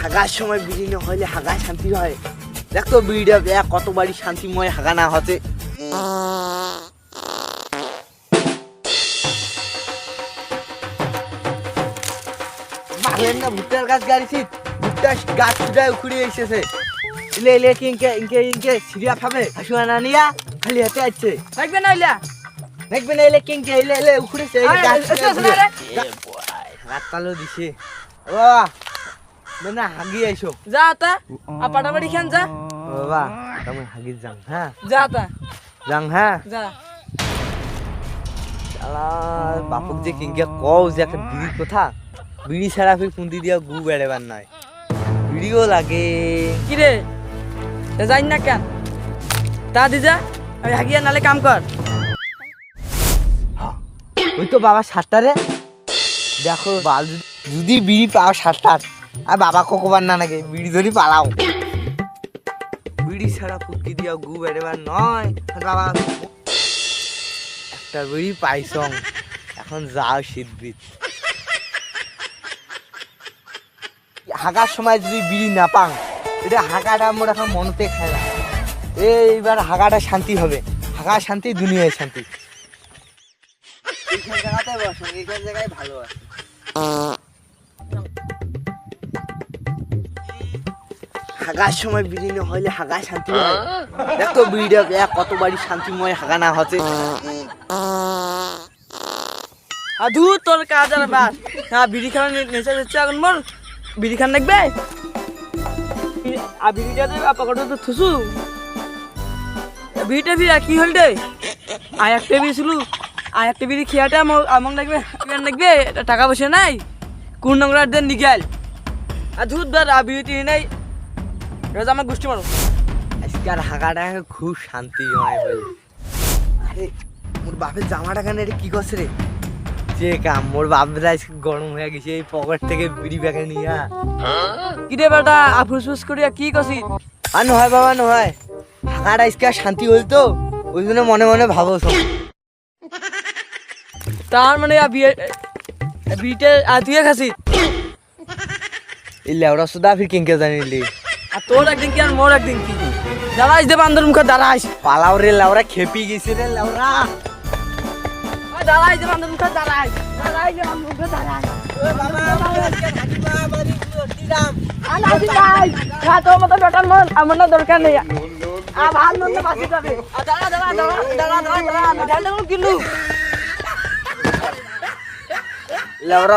হাগার সময় বিড়ি না হইলে হাগা শান্তি হয়। দেখ বিড়িটা দেখ কত বাড়ি শান্তিময় হাগা না হতে। না ভুট্টার গাছ গাড়িছি। গাছ উখড়ি এসেছে। ইলে ইলে কি ইনকে ইনকে ইনকে সিরিয়া খাবে। হাসুয়া না নিয়া খালি হাতে আছে থাকবে না ইলা? দেখবে না ইলে কিংকে ইলে ইলে উখড়েছে গাছ তালো দিছে। ও না হাগি আইছো যা তা খান যা। বাবা তুমি হাগি হ্যাঁ? যা তা। হ্যাঁ? যা। শালা বাপক যে কিংকে কও যে একটা কথা? বিড়ি ছাড়া ফির পুন্দি দিয়া গু বেড়েবার নয়। বিড়িও লাগে। কি রে? তা যাই না কেন? তা দি যা আমি হাগিয়া নালে কাম কর। ওই তো বাবা সাতটারে দেখো বাল যদি- বিড়ি পাও সাতটার। আর বাবা ককবার না নাকি? বিড়ি ধরি পালাও। বিড়ি ছাড়া পুন্দি দিয়া গু বেড়েবার নয়। বাবা, একটা বিড়ি পাইছং। এখন যাও শীতবিদ হাগার সময় যদি বিড়ি না পাং, এটা হাগাটা মোর এখন মনতে খায় না এইবার হাগাটা শান্তি হবে। হাগা শান্তি, দুনিয়ায় শান্তি। জায়গাতে বসো, এইখান জায়গায় ভালো আছে। হাগার সময় বিড়ি না হইলে হাগা শান্তি হয় দেখ বিড়িটা দেখ কত বাড়ি শান্তিময় হাগা না হতে দূর তোর কাজ আর বাস। হ্যাঁ বিড়ি খাওয়া নেশা হচ্ছে এখন মোর। বিড়ি খান লাগবে আর বিড়িটা পকেটে তো থুসু। বিড়িটা ফির কি হল রে? আর একটা বিড়ি ছিল আর একটা বিড়ি খেয়াটা আমার লাগবে লাগবে টাকা পয়সা নাই। কোন নোংরা দেন নিগাল। আর ধুত বার বিড়ি নাই। এটা আমার গোষ্ঠী মারো আজকাল হাগাটা খুব শান্তিময় হল আরে মোর বাপের জামাটা কেন এটা কি করছে রে যে কাম মোর বাপরা আজকে গরম হয়ে গেছে এই পকেট থেকে বিড়ি ব্যাগে নিয়া। কি রে বেটা আফুস ফুস করিয়া কি কছি আর নয় বাবা নয় হাগাটা আজকে আর শান্তি হল তো ওই জন্য মনে মনে ভাবো সব তার মানে বিয়ে বিটে আর তুই খাসি এই লেওড়া সুদা ফির কিনকে জানিলি? আর তোর একদিন কি আর মোর একদিন কি? দাঁড়াইস দে বান্দর মুখে দাঁড়াইস পালাও রে লেওড়া খেপি গেছে রে দাঁড়াইস দে বান্দর মুখে দাঁড়াইস দে বান্দর মুখে আমার না দরকার নেই। ভাত মন না যাবে। দাঁড়া দাঁড়া দাঁড়া দাঁড়া দাঁড়া দাঁড়া আমি ঢালটা কোন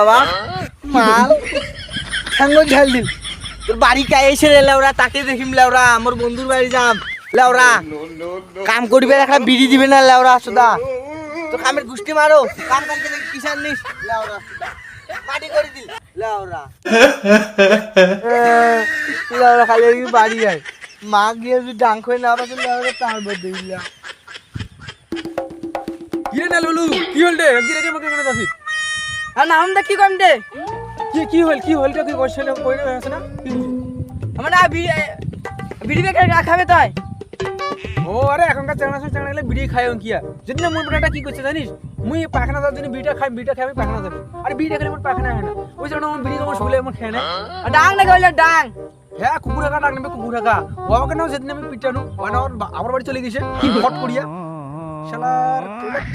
বা মাল। ঝাল দিল তোর বাড়ি কায় এসে রে লেওড়া তাকে দেখিম লেওড়া আমার বন্ধুর বাড়ি যাম। লেওড়া কাম করবে একটা বিড়ি দিবে না লেওড়া সুদা। তো কামের গুষ্টি মারো। কাম কিষান নিস? মাটি করে দিল। লেওড়া লেওড়া খালি বাড়ি যায় মা গিয়ে যদি ডাং করে না পাচ্ছে লেওড়া তার দিলাম কি কি হল রে? কি রে কে করে যাচ্ছিস? আর কি কম দে কি কি হল কি হল কি করছে না কই না আছে না। কি? আমার না বিড়ি বেকার খাবে তাই। ও আরে এখনকার চাংড়া সব চাংড়া গেলে বিড়ি খাই কি আর যদি না বেটাটা কি করছে জানিস? মুই পায়খানা যাওয়ার জন্য বিড়িটা খাই বিড়িটা খাই আমি পায়খানা যাবে আরে বিড়িটা খেলে মোর পায়খানা হয় না। ওই জন্য আমার বিড়ি আমার শুলে আমার খেয়ে না আর ডাং না কইলে ডাং? হ্যাঁ কুকুর একা ডাক নেবে কুকুর একা ও আমাকে নাও যেদিন আমি পিটানো ও না আমার বাড়ি চলে গেছে ফট করিয়া। শালার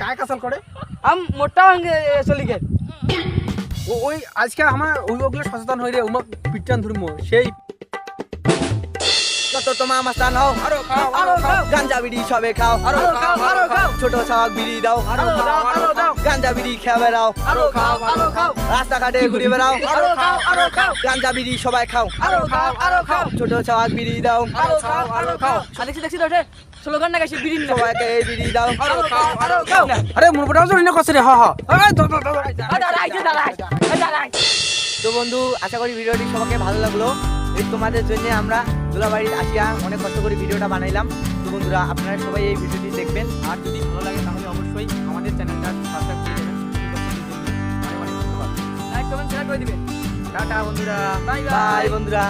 কায় কাসাল করে? আম মোটা চলি গে। ও ওই আজকে আমার ওই সচেতন হয়ে রে উমা পিটান ধর্ম। সেই যত তোমার মাস্তান হও। আরও খাও আরও খাও। গাঞ্জা বিড়ি সবে খাও। আরও খাও আরও খাও। ছোট ছাওয়াক বিড়ি দাও। আরও দাও আরও দাও গাঞ্জা বিড়ি খেয়ে বেড়াও। আরও খাও আরও খাও। রাস্তাঘাটে ঘুরে বেড়াও। আরও খাও আরও খাও। গাঞ্জা বিড়ি সবাই খাও। আরও খাও আরও খাও। ছোট ছাওয়াক বিড়ি দাও। আরও খাও আরও খাও। দেখছি দেখছি ওঠে স্লোগান না গাইছে বিড়ি সবাইকে এই বিড়ি দাও। আরও খাও আরও খাও। আরে মোর বড় না কষ্ট রে হা হা। আরে দাও দাও দাও দাঁড়াই দাঁড়াই দাঁড়াই তো বন্ধু আশা করি ভিডিওটি সবাইকে ভালো লাগল। তোমাদের জন্য আমরা দোলাবাড়িতে আসিয়া অনেক কষ্ট করে ভিডিওটা বানাইলাম। তো বন্ধুরা আপনারা সবাই এই ভিডিওটি দেখবেন। আর যদি ভালো লাগে তাহলে অবশ্যই আমাদের চ্যানেলটা সাবস্ক্রাইব করে দেবেন। লাইক কমেন্ট শেয়ার করে দিবেন। টাটা বন্ধুরা। Bye. বাই বন্ধুরা।